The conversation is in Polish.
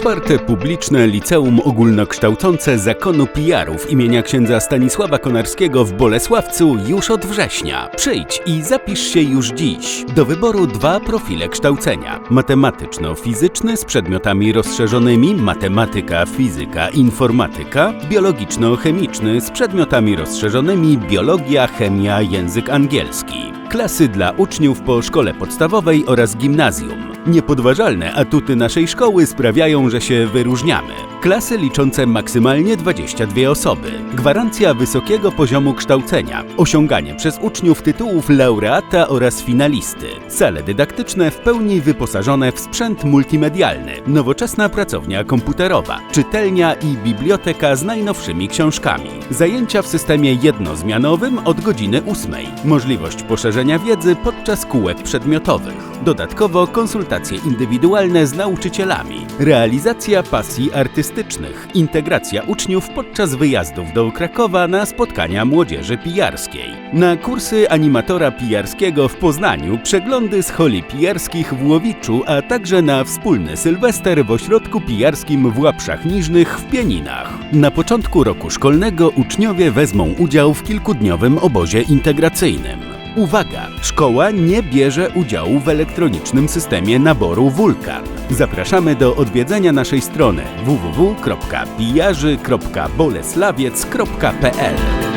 Czwarte publiczne liceum ogólnokształcące zakonu PR-ów imienia księdza Stanisława Konarskiego w Bolesławcu już od września. Przyjdź i zapisz się już dziś. Do wyboru dwa profile kształcenia. Matematyczno-fizyczny z przedmiotami rozszerzonymi matematyka, fizyka, informatyka, biologiczno-chemiczny z przedmiotami rozszerzonymi biologia, chemia, język angielski. Klasy dla uczniów po szkole podstawowej oraz gimnazjum. Niepodważalne atuty naszej szkoły sprawiają, że się wyróżniamy. Klasy liczące maksymalnie 22 osoby. Gwarancja wysokiego poziomu kształcenia. Osiąganie przez uczniów tytułów laureata oraz finalisty. Sale dydaktyczne w pełni wyposażone w sprzęt multimedialny. Nowoczesna pracownia komputerowa. Czytelnia i biblioteka z najnowszymi książkami. Zajęcia w systemie jednozmianowym od godziny 8. Możliwość poszerzenia wiedzy podczas kółek przedmiotowych. Dodatkowo konsultacje indywidualne z nauczycielami, realizacja pasji artystycznych, integracja uczniów podczas wyjazdów do Krakowa na spotkania młodzieży pijarskiej, na kursy animatora pijarskiego w Poznaniu, przeglądy z holi pijarskich w Łowiczu, a także na wspólny sylwester w ośrodku pijarskim w Łapszach Niżnych w Pieninach. Na początku roku szkolnego uczniowie wezmą udział w kilkudniowym obozie integracyjnym. Uwaga! Szkoła nie bierze udziału w elektronicznym systemie naboru Wulkan. Zapraszamy do odwiedzenia naszej strony www.pijarzy.boleslawiec.pl